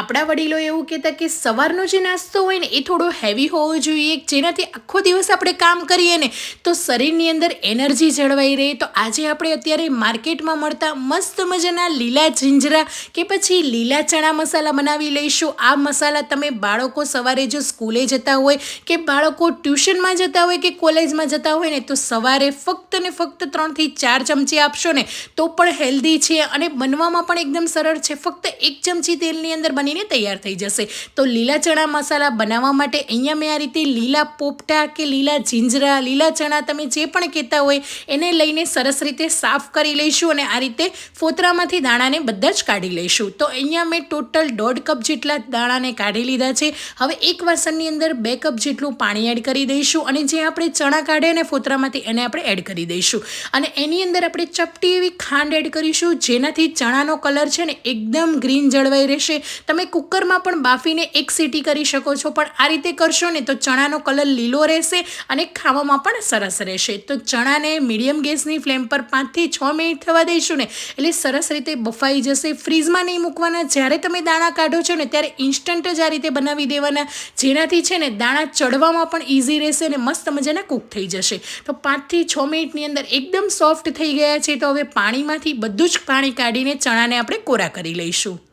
આપણા વડીલો એવું કહેતા કે સવારનો જે નાસ્તો હોય ને એ થોડો હેવી હોવો જોઈએ, જેનાથી આખો દિવસ આપણે કામ કરીએ ને, તો શરીરની અંદર એનર્જી જળવાઈ રહે. તો આજે આપણે અત્યારે માર્કેટમાં મળતા મસ્ત મજાના લીલા જીંજરા કે પછી લીલા ચણા મસાલા બનાવી લઈશું. આ મસાલા તમે બાળકો સવારે જો સ્કૂલે જતા હોય કે બાળકો ટ્યુશનમાં જતા હોય કે કોલેજમાં જતા હોય ને, તો સવારે ફક્ત ને ફક્ત ત્રણથી ચાર ચમચી આપશો ને, તો પણ હેલ્ધી છે અને બનવામાં પણ એકદમ સરળ છે. ફક્ત એક ચમચી તેલની અંદર બનીને તૈયાર થઈ જશે. તો લીલા ચણા મસાલા બનાવવા માટે અહીંયા મેં આ રીતે લીલા પોપટા કે લીલા જીંજરા, લીલા ચણા તમે જે પણ કહેતા હોય એને લઈને સરસ રીતે સાફ કરી લઈશું અને આ રીતે ફોતરામાંથી દાણાને બધા જ કાઢી લઈશું. તો અહીંયા મેં ટોટલ દોઢ કપ જેટલા દાણાને કાઢી લીધા છે. હવે એક વાસણની અંદર બે કપ જેટલું પાણી એડ કરી દઈશું અને જે આપણે ચણા કાઢે ને ફોતરામાંથી એને આપણે એડ કરી દઈશું. અને એની અંદર આપણે ચપટી એવી ખાંડ એડ કરીશું જેનાથી ચણાનો કલર છે ને એકદમ ગ્રીન જળવાઈ રહેશે. તમે કુકરમાં પણ બાફીને એક સીટી કરી શકો છો, પણ આ રીતે કરશો ને તો ચણાનો કલર લીલો રહેશે અને ખાવામાં પણ સરસ રહેશે. તો ચણાને મીડિયમ ગેસની ફ્લેમ પર પાંચથી છ મિનિટ થવા દઈશું ને, એટલે સરસ રીતે બફાઈ જશે. ફ્રીઝમાં નહીં મૂકવાના, જ્યારે તમે દાણા કાઢો છો ને, ત્યારે ઇન્સ્ટન્ટ જ આ રીતે બનાવી દેવાના. જેનાથી છે ને, દાણા ચડવામાં પણ ઇઝી રહેશે અને મસ્ત મજાના કૂક થઈ જશે. તો પાંચથી છ મિનિટની અંદર એકદમ સોફ્ટ થઈ ગયા છે, તો હવે પાણીમાંથી બધું જ પાણી કાઢીને ચણાને આપણે કોરા કરી લઈશું.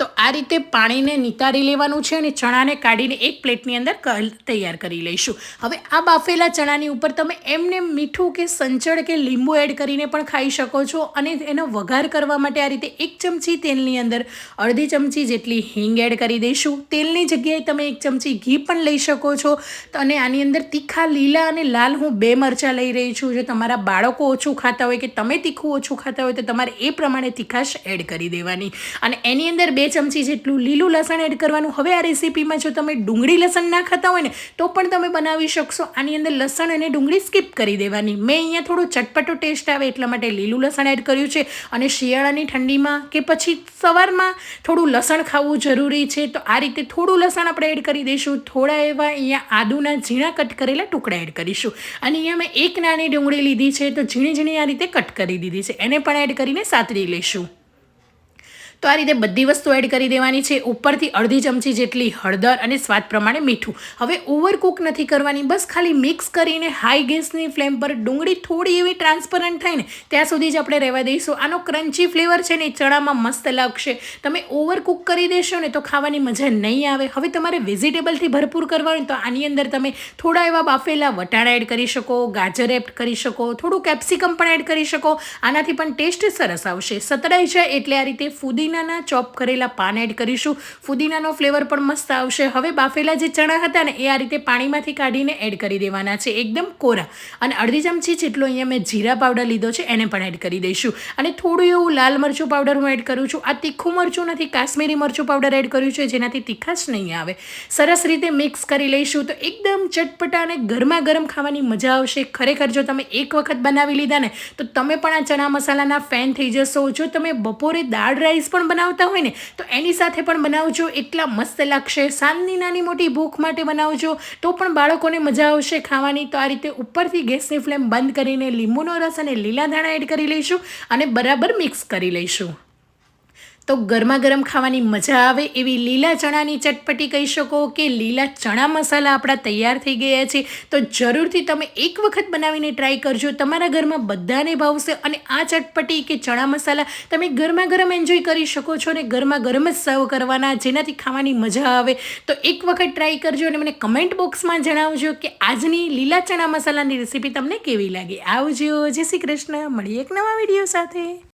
તો આ રીતે પાણીને નિતારી લેવાનું છે અને ચણાને કાઢીને એક પ્લેટની અંદર તૈયાર કરી લઈશું. હવે આ બાફેલા ચણાની ઉપર તમે એમને મીઠું કે સંચળ કે લીંબુ એડ કરીને પણ ખાઈ શકો છો અને એનો વઘાર કરવા માટે આ રીતે એક ચમચી તેલની અંદર અડધી ચમચી જેટલી હિંગ એડ કરી દઈશું. તેલની જગ્યાએ તમે એક ચમચી ઘી પણ લઈ શકો છો. અને આની અંદર તીખા લીલા અને લાલ હું બે મરચાં લઈ રહી છું. જો તમારા બાળકો ઓછું ખાતા હોય કે તમે તીખું ઓછું ખાતા હોય તો તમારે એ પ્રમાણે તીખાશ એડ કરી દેવાની. અને એની અંદર બે ચમચી જેટલું લીલું લસણ એડ કરવાનું. હવે આ રેસીપીમાં જો તમે ડુંગળી લસણ ના ખાતા હોય ને, તો પણ તમે બનાવી શકશો. આની અંદર લસણ અને ડુંગળી સ્કીપ કરી દેવાની. મેં અહીંયા થોડું ચટપટો ટેસ્ટ આવે એટલા માટે લીલું લસણ એડ કર્યું છે અને શિયાળાની ઠંડીમાં કે પછી સવારમાં થોડું લસણ ખાવું જરૂરી છે, તો આ રીતે થોડું લસણ આપણે એડ કરી દઈશું. થોડા એવા અહીંયા આદુના ઝીણા કટ કરેલા ટુકડા એડ કરીશું. અને અહીંયા મેં એક નાની ડુંગળી લીધી છે, તો ઝીણી ઝીણી આ રીતે કટ કરી દીધી છે. એને પણ એડ કરીને સાતરી લઈશું. તો આ રીતે બધી વસ્તુ એડ કરી દેવાની છે. ઉપરથી અડધી ચમચી જેટલી હળદર અને સ્વાદ પ્રમાણે મીઠું. હવે ઓવરકુક નથી કરવાની. બસ ખાલી મિક્સ કરીને હાઈ ગેસની ફ્લેમ પર ડુંગળી થોડી એવી ટ્રાન્સપરન્ટ થાય ને, ત્યાં સુધી જ આપણે રહેવા દઈશું. આનો ક્રન્ચી ફ્લેવર છે ને ચણામાં મસ્ત લાગશે. તમે ઓવરકુક કરી દેશો ને તો ખાવાની મજા નહીં આવે. હવે તમારે વેજીટેબલથી ભરપૂર કરવાનું તો આની અંદર તમે થોડા એવા બાફેલા વટાણા એડ કરી શકો, ગાજર એડ કરી શકો, થોડું કેપ્સિકમ પણ એડ કરી શકો. આનાથી પણ ટેસ્ટ સરસ આવશે. સતરાઈ જાય એટલે આ રીતે ફૂદી ફુદીનાના ચોપ કરેલા પાન એડ કરીશું. ફુદીનાનો ફ્લેવર પણ મસ્ત આવશે. હવે બાફેલા જે ચણા હતા ને, એ આ રીતે પાણીમાંથી કાઢીને એડ કરી દેવાના છે. એકદમ કોરા. અને અડધી ચમચી જેટલો અહીંયા મેં જીરા પાવડર લીધો છે, એને પણ એડ કરી દઈશું. અને થોડું એવું લાલ મરચું પાવડર હું એડ કરું છું. આ તીખું મરચું નથી, કાશ્મીરી મરચું પાવડર એડ કર્યું છે, જેનાથી તીખાશ નહીં આવે. સરસ રીતે મિક્સ કરી લઈશું તો એકદમ ચટપટા અને ગરમા ગરમ ખાવાની મજા આવશે. ખરેખર જો તમે એક વખત બનાવી લીધા ને, તો તમે પણ આ ચણા મસાલાના ફેન થઈ જશો. જો તમે બપોરે દાળ રાઈસ પણ બનાવતા હોય ને, તો એની સાથે પણ બનાવજો. એટલા મસ્ત લાગશે. સાંજની નાની મોટી ભૂખ માટે બનાવજો. તો પણ બાળકોને મજા આવશે ખાવાની. તો આ રીતે ઉપરથી ગેસની ફ્લેમ બંધ કરીને લીંબુનો રસ અને લીલા ધાણા એડ કરી લઈશું અને બરાબર મિક્સ કરી લઈશું. તો ગરમા ગરમ ખાવાની મજા આવે એવી લીલા ચણાની ચટપટી કહી શકો કે લીલા ચણા મસાલા આપણા તૈયાર થઈ ગયા છે. તો જરૂરથી તમે એક વખત બનાવીને ટ્રાય કરજો. તમારા ઘરમાં બધાને ભાવશે અને આ ચટપટી કે ચણા મસાલા તમે ગરમા ગરમ એન્જોય કરી શકો છો અને ગરમા ગરમ જ સર્વ કરવાના જેનાથી ખાવાની મજા આવે. તો એક વખત ટ્રાય કરજો અને મને કમેન્ટ બોક્સમાં જણાવજો કે આજની લીલા ચણા મસાલાની રેસીપી તમને કેવી લાગી. આવજો. જય શ્રી કૃષ્ણ. મળીએ એક નવા વીડિયો સાથે.